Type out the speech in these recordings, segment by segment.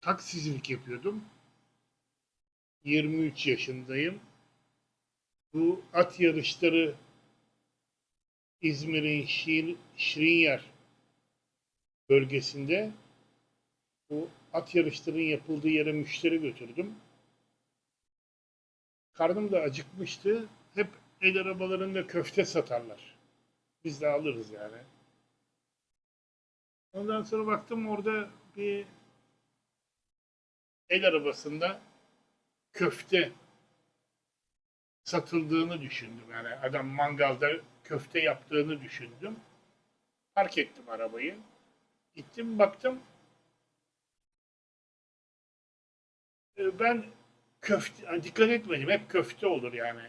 taksicilik yapıyordum. 23 yaşındayım. Bu at yarışları İzmir'in Şir, Şirinyer bölgesinde bu at yarışlarının yapıldığı yere müşteri götürdüm. Karnım da acıkmıştı. Hep el arabalarında köfte satarlar. Biz de alırız yani. Ondan sonra baktım orada bir el arabasında köfte satıldığını düşündüm. Yani adam mangalda köfte yaptığını düşündüm. Park ettim arabayı. Gittim baktım. Ee, Ben köfte, dikkat etmedim. Hep köfte olur yani.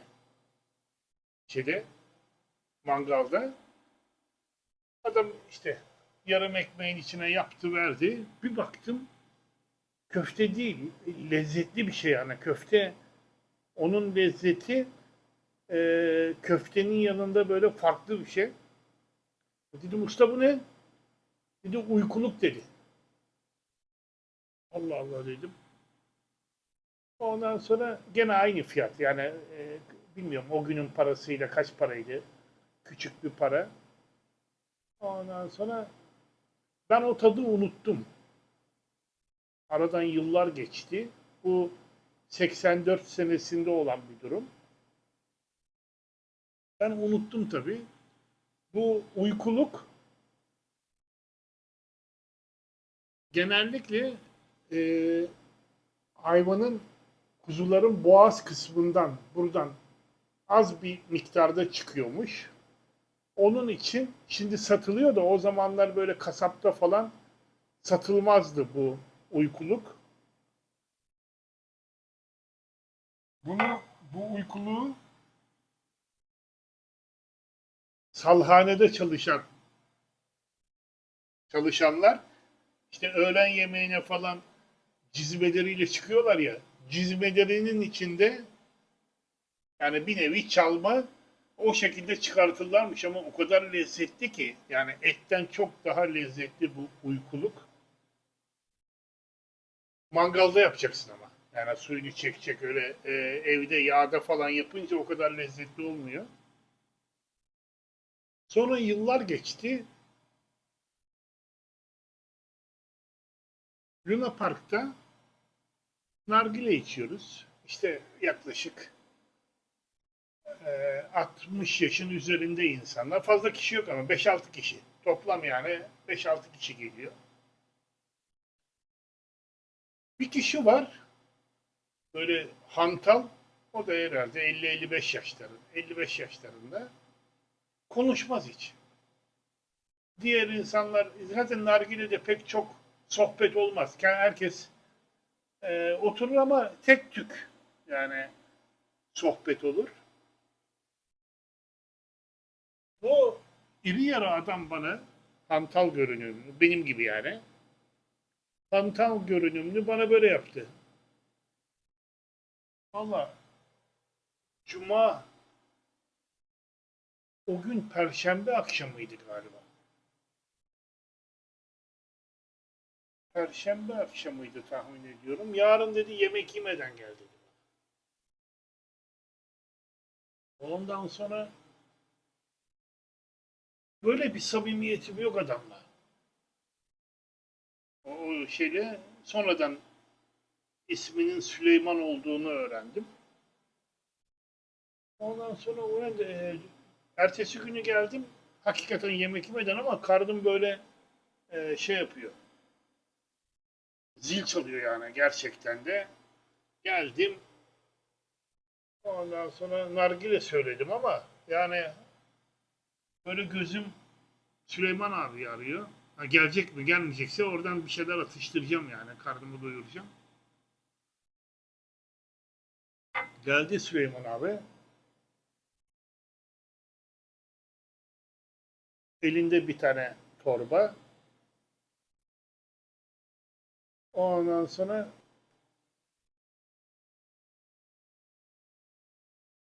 Şeyde, mangalda. Adam işte yarım ekmeğin içine yaptı verdi. Bir baktım köfte değil, lezzetli bir şey yani köfte. Onun lezzeti e, köftenin yanında böyle farklı bir şey. Dedim usta bu ne? Dedi uykuluk dedi. Allah Allah dedim. Ondan sonra gene aynı fiyat yani e, bilmiyorum o günün parasıyla kaç paraydı. Küçük bir para. Ondan sonra ben o tadı unuttum. Aradan yıllar geçti. Bu 84 senesinde olan bir durum. Ben unuttum tabii. Bu uykuluk genellikle e, hayvanın kuzuların boğaz kısmından buradan az bir miktarda çıkıyormuş. Onun için şimdi satılıyor da o zamanlar böyle kasapta falan satılmazdı bu uykuluk. Bunu bu uykuluğu salhanede çalışan çalışanlar işte öğlen yemeğine falan cizmeleriyle çıkıyorlar ya cizmelerinin içinde yani bir nevi çalma o şekilde çıkartırlarmış ama o kadar lezzetli ki yani etten çok daha lezzetli bu uykuluk. Mangalda yapacaksın ama. Yani suyunu çekecek öyle e, evde yağda falan yapınca o kadar lezzetli olmuyor. Sonra yıllar geçti. Luna Park'ta nargile içiyoruz. İşte yaklaşık e, 60 yaşın üzerinde insanlar. Fazla kişi yok ama 5-6 kişi. Toplam yani 5-6 kişi geliyor. Bir kişi var. Böyle hantal. O da herhalde 50-55 yaşlarında. 55 yaşlarında. Konuşmaz hiç. Diğer insanlar zaten nargilede pek çok sohbet olmaz. Herkes e, oturur ama tek tük yani sohbet olur. Bu iri yarı adam bana hantal görünümlü, benim gibi yani. Hantal görünümlü bana böyle yaptı. Valla Cuma o gün Perşembe akşamıydı galiba. Perşembe akşamıydı tahmin ediyorum. Yarın dedi yemek yemeden gel dedi. Ondan sonra böyle bir samimiyetim yok adamla. O, şeyle sonradan isminin Süleyman olduğunu öğrendim. Ondan sonra uyandı. E, ertesi günü geldim. Hakikaten yemek yemeden ama karnım böyle e, şey yapıyor. Zil çalıyor yani gerçekten de. Geldim. Ondan sonra nargile söyledim ama yani böyle gözüm Süleyman abi arıyor. Ha, gelecek mi gelmeyecekse oradan bir şeyler atıştıracağım yani karnımı doyuracağım. Geldi Süleyman abi. Elinde bir tane torba. Ondan sonra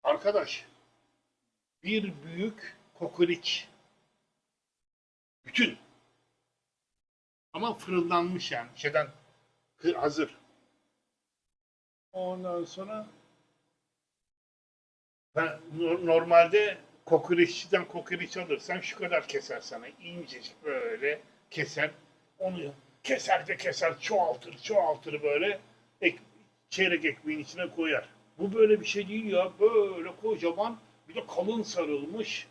arkadaş bir büyük kokoreç bütün ama fırınlanmış yani şeyden Hazır. Ondan sonra ben no- normalde kokoreççiden kokoreç alırsan şu kadar keser sana. İncecik böyle keser. Onu keser de keser çoğaltır çoğaltır böyle ek, çeyrek ekmeğin içine koyar. Bu böyle bir şey değil ya. Böyle kocaman bir de kalın sarılmış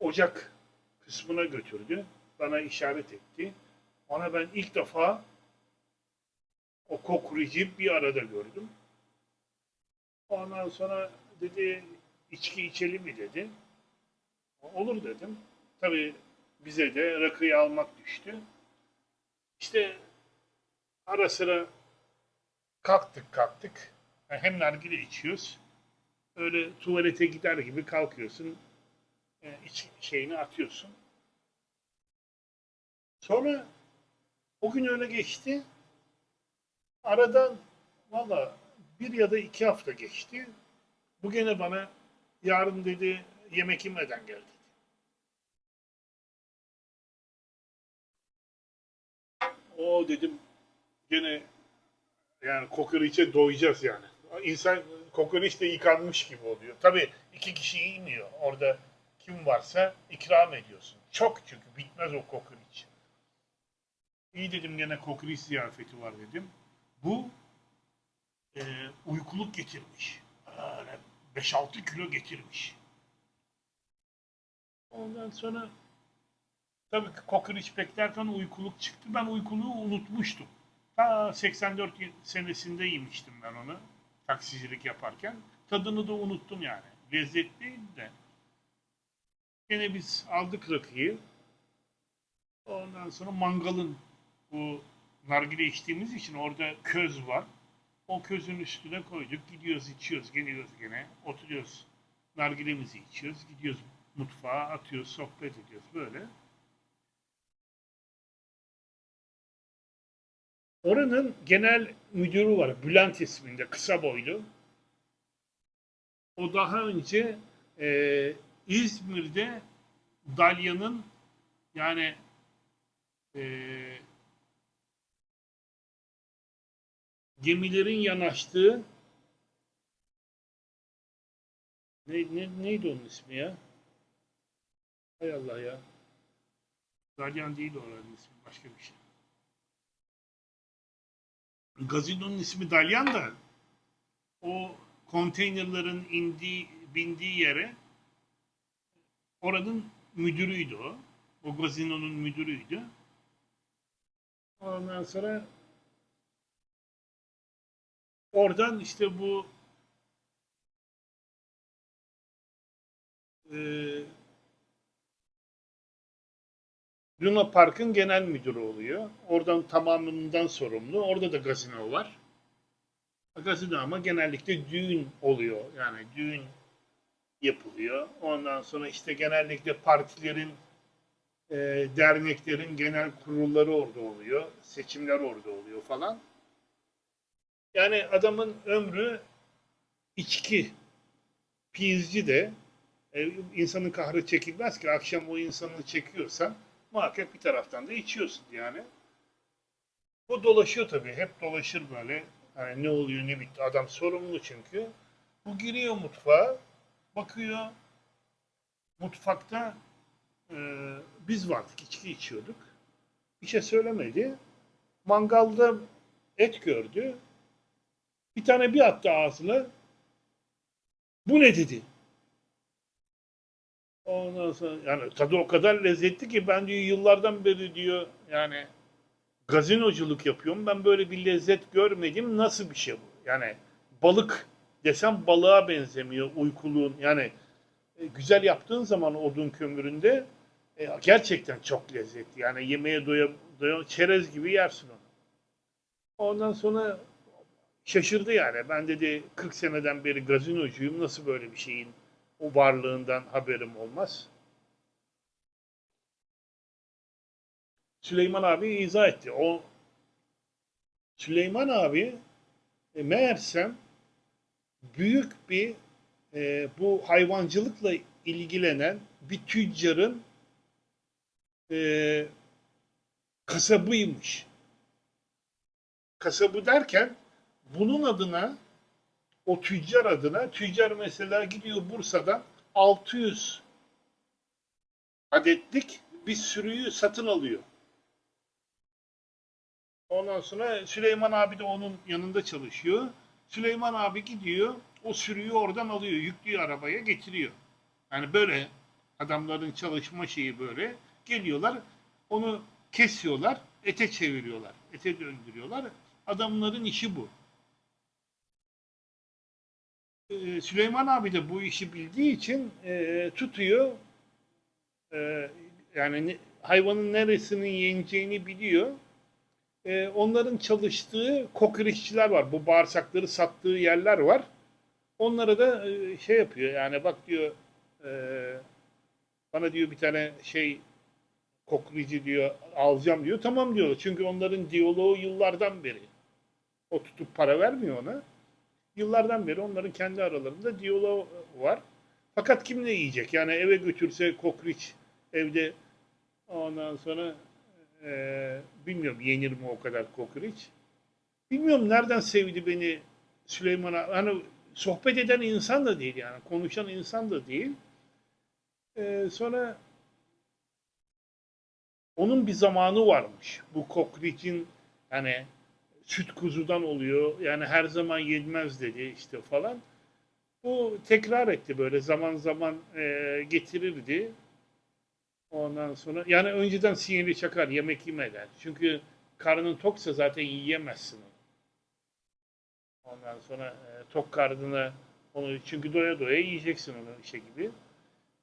ocak kısmına götürdü. Bana işaret etti. Ona ben ilk defa o kokoreci bir arada gördüm. Ondan sonra dedi içki içelim mi dedi. Olur dedim. Tabii bize de rakıyı almak düştü. İşte ara sıra kalktık kalktık. Yani hem nargile içiyoruz. Öyle tuvalete gider gibi kalkıyorsun. E, iç şeyini atıyorsun. Sonra o gün öyle geçti. Aradan valla bir ya da iki hafta geçti. Bu gene bana yarın dedi yemek yemeden gel. O dedim gene yani kokoreçe doyacağız yani. İnsan kokoreçle yıkanmış gibi oluyor. Tabii iki kişi yemiyor. Orada kim varsa ikram ediyorsun. Çok çünkü bitmez o kokoreç. İyi dedim gene kokoreç ziyafeti var dedim. Bu e, uykuluk getirmiş. Öyle 5-6 kilo getirmiş. Ondan sonra tabii ki kokoreç beklerken uykuluk çıktı. Ben uykuluğu unutmuştum. Ta 84 senesinde yemiştim ben onu taksicilik yaparken. Tadını da unuttum yani. Lezzetliydi de. Yine biz aldık rakıyı. Ondan sonra mangalın bu nargile içtiğimiz için orada köz var. O közün üstüne koyduk. Gidiyoruz içiyoruz. Geliyoruz gene. Oturuyoruz. Nargilemizi içiyoruz. Gidiyoruz mutfağa atıyoruz. Sohbet ediyoruz. Böyle. Oranın genel müdürü var. Bülent isminde. Kısa boylu. O daha önce e, İzmir'de Dalya'nın yani e, gemilerin yanaştığı ne, ne, neydi onun ismi ya? Hay Allah ya. Dalyan değil oranın ismi. Başka bir şey. Gazinonun ismi Dalyan da o konteynerların indiği, bindiği yere oranın müdürüydü o. O gazinonun müdürüydü. Ondan sonra oradan işte bu e, Luna Park'ın genel müdürü oluyor. Oradan tamamından sorumlu. Orada da gazino var. Gazino ama genellikle düğün oluyor. Yani düğün yapılıyor. Ondan sonra işte genellikle partilerin, e, derneklerin genel kurulları orada oluyor. Seçimler orada oluyor falan. Yani adamın ömrü içki, pizci de e, insanın kahrı çekilmez ki akşam o insanı çekiyorsan muhakkak bir taraftan da içiyorsun yani. Bu dolaşıyor tabii. Hep dolaşır böyle. Yani ne oluyor ne bitti. Adam sorumlu çünkü. Bu giriyor mutfağa. Bakıyor. Mutfakta e, biz vardık. içki içiyorduk. Bir şey söylemedi. Mangalda et gördü. Bir tane bir attı ağzına. Bu ne dedi. Ondan sonra yani tadı o kadar lezzetli ki ben diyor yıllardan beri diyor yani gazinoculuk yapıyorum. Ben böyle bir lezzet görmedim. Nasıl bir şey bu? Yani balık desem balığa benzemiyor uykuluğun. Yani e, güzel yaptığın zaman odun kömüründe e, gerçekten çok lezzetli. Yani yemeğe doya, doya çerez gibi yersin onu. Ondan sonra şaşırdı yani. Ben dedi 40 seneden beri gazinocuyum. Nasıl böyle bir şeyin o varlığından haberim olmaz. Süleyman abi izah etti. O Süleyman abi e, meğersem büyük bir e, bu hayvancılıkla ilgilenen bir tüccarın e, kasabıymış. kasabı derken bunun adına o tüccar adına tüccar mesela gidiyor Bursa'dan 600 adetlik bir sürüyü satın alıyor. Ondan sonra Süleyman abi de onun yanında çalışıyor. Süleyman abi gidiyor, o sürüyü oradan alıyor, yüklüyor arabaya getiriyor. Yani böyle adamların çalışma şeyi böyle. Geliyorlar, onu kesiyorlar, ete çeviriyorlar, ete döndürüyorlar. Adamların işi bu. Ee, Süleyman abi de bu işi bildiği için e, tutuyor. E, yani ne- hayvanın neresinin yeneceğini biliyor. E, onların çalıştığı kokoreççiler var. Bu bağırsakları sattığı yerler var. Onlara da e, şey yapıyor. Yani bak diyor e, bana diyor bir tane şey kokoreci diyor alacağım diyor. Tamam diyor. Çünkü onların diyaloğu yıllardan beri. O tutup para vermiyor ona. Yıllardan beri onların kendi aralarında diyaloğu var. Fakat kim ne yiyecek? Yani eve götürse kokoreç evde ondan sonra ee, bilmiyorum yenir mi o kadar kokoreç. Bilmiyorum nereden sevdi beni Süleyman abi. Hani sohbet eden insan da değil yani. Konuşan insan da değil. Ee, sonra onun bir zamanı varmış. Bu kokoreçin hani süt kuzudan oluyor. Yani her zaman yenmez dedi işte falan. Bu tekrar etti böyle zaman zaman e, getirirdi. Ondan sonra yani önceden sinyali çakar yemek yemeden. Çünkü karnın toksa zaten yiyemezsin onu. Ondan sonra e, tok karnına onu çünkü doya doya yiyeceksin onu işe gibi.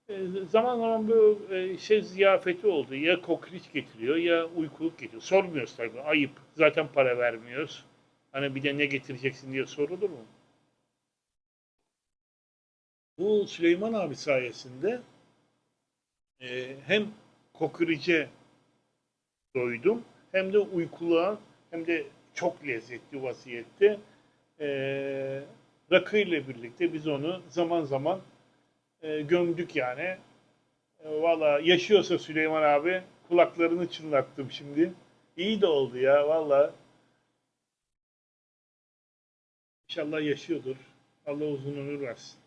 E, zaman zaman böyle e, şey ziyafeti oldu. Ya kokoreç getiriyor ya uykuluk getiriyor. Sormuyoruz tabii. Ayıp. Zaten para vermiyoruz. Hani bir de ne getireceksin diye sorulur mu? Bu Süleyman abi sayesinde e, hem kokorece doydum hem de uykuluğa hem de çok lezzetli vaziyette e, rakı ile birlikte biz onu zaman zaman e, gömdük yani. E, Valla yaşıyorsa Süleyman abi kulaklarını çınlattım şimdi. İyi de oldu ya valla. İnşallah yaşıyordur. Allah uzun ömür versin.